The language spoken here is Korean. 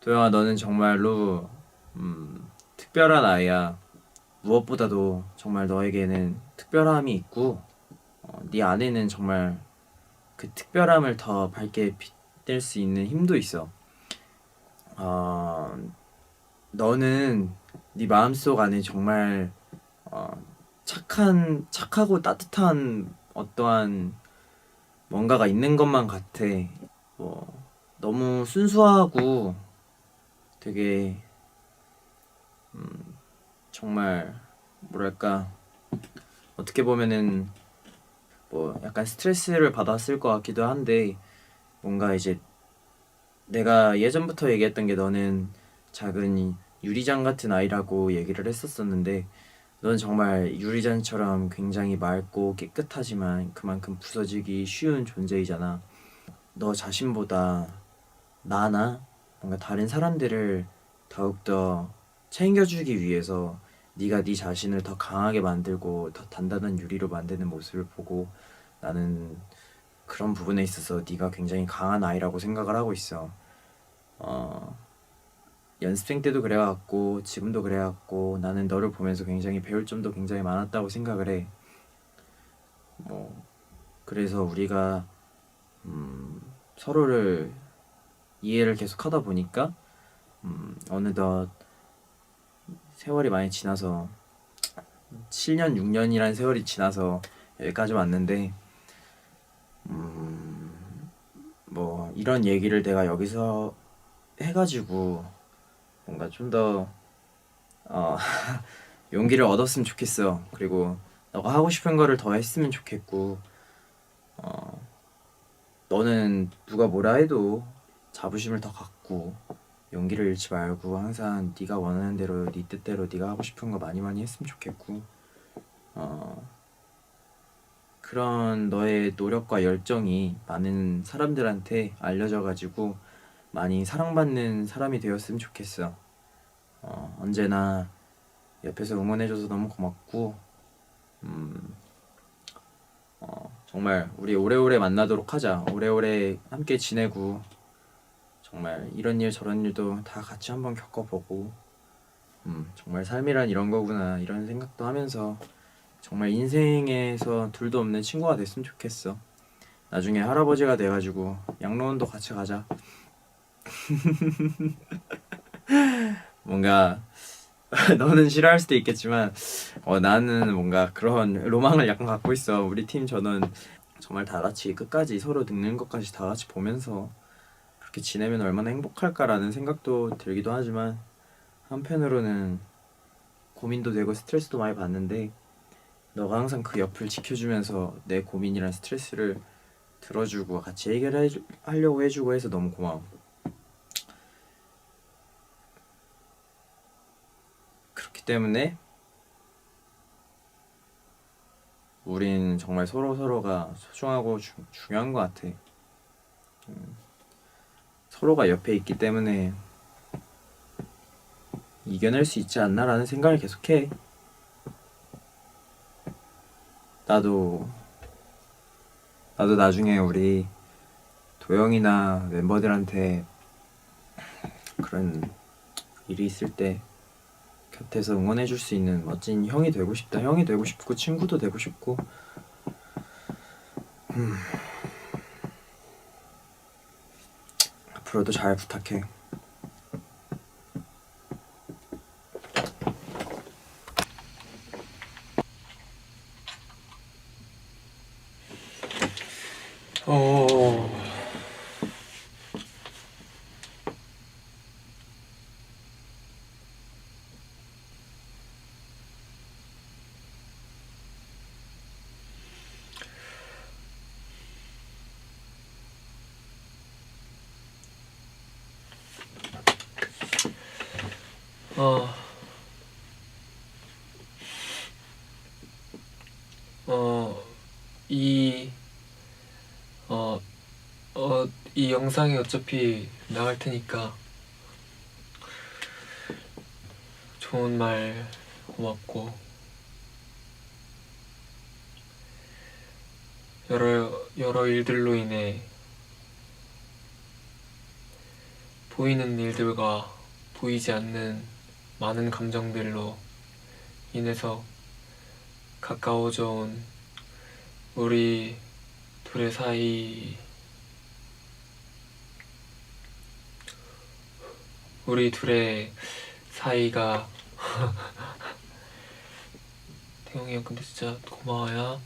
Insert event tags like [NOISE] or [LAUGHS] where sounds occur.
도영아 너는 정말로 음, 특별한 아이야. 무엇보다도 정말 너에게는 특별함이 있고 어, 네 안에는 정말 그 특별함을 더 밝게 빛 낼수 있는 힘도 있어. 어, 너는 네 마음속 안에 정말 어, 착한 착하고 따뜻한 어떠한 뭔가가 있는 것만 같아. 뭐 너무 순수하고 되게 음, 정말 뭐랄까 어떻게 보면은 뭐 약간 스트레스를 받았을 것 같기도 한데 뭔가 이제 내가 예전부터 얘기했던 게 너는 작은 이 유리잔 같은 아이라고 얘기를 했었었는데 넌 정말 유리잔처럼 굉장히 맑고 깨끗하지만 그만큼 부서지기 쉬운 존재이잖아. 너 자신보다 나나 뭔가 다른 사람들을 더욱더 챙겨주기 위해서 네가 네 자신을 더 강하게 만들고 더 단단한 유리로 만드는 모습을 보고 나는 그런 부분에 있어서 네가 굉장히 강한 아이라고 생각을 하고 있어. 어, 연습생 때도 그래왔고 지금도 그래왔고 나는 너를 보면서 굉장히 배울 점도 굉장히 많았다고 생각을 해. 뭐 그래서 우리가 음, 서로를 이해를 계속 하다 보니까 음, 어느덧 세월이 많이 지나서 7년, 6년이라는 세월이 지나서 여기까지 왔는데 음, 뭐 이런 얘기를 내가 여기서 해가지고 뭔가 좀더 어, [LAUGHS] 용기를 얻었으면 좋겠어. 그리고 너가 하고 싶은 거를 더 했으면 좋겠고 어, 너는 누가 뭐라 해도 자부심을 더 갖고 용기를 잃지 말고 항상 네가 원하는 대로 네 뜻대로 네가 하고 싶은 거 많이 많이 했으면 좋겠고 어 그런 너의 노력과 열정이 많은 사람들한테 알려져 가지고 많이 사랑받는 사람이 되었으면 좋겠어. 어 언제나 옆에서 응원해줘서 너무 고맙고 음 어, 정말 우리 오래오래 만나도록 하자. 오래오래 함께 지내고 정말 이런 일 저런 일도 다 같이 한번 겪어보고 음, 정말 삶이란 이런 거구나 이런 생각도 하면서 정말 인생에서 둘도 없는 친구가 됐으면 좋겠어. 나중에 할아버지가 돼가지고 양로원도 같이 가자. [LAUGHS] 뭔가 [LAUGHS] 너는 싫어할 수도 있겠지만 어, 나는 뭔가 그런 로망을 약간 갖고 있어. 우리 팀 저는 정말 다 같이 끝까지 서로 늙는 것까지 다 같이 보면서 그렇게 지내면 얼마나 행복할까라는 생각도 들기도 하지만 한편으로는 고민도 되고 스트레스도 많이 받는데 너가 항상 그 옆을 지켜주면서 내 고민이랑 스트레스를 들어주고 같이 해결하려고 해주고 해서 너무 고마워. 그렇기 때문에 우린 정말 서로 서로가 소중하고 주- 중요한 것 같아. 음, 서로가 옆에 있기 때문에 이겨낼 수 있지 않나라는 생각을 계속해. 나도 나도 나중에 우리 도영이나 멤버들한테 그런 일이 있을 때 곁에서 응원해 줄 수 있는 멋진 형이 되고 싶다. 형이 되고 싶고 친구도 되고 싶고. 음. 앞으로도 잘 부탁해. 어, 어, 이, 어, 어, 이 영상이 어차피 나갈 테니까 좋은 말 고맙고. 여러 여러 일들로 인해 보이는 일들과 보이지 않는 많은 감정들로 인해서 가까워져 온 우리 둘의 사이. 우리 둘의 사이가. [LAUGHS] 태용이 형 근데 진짜 고마워요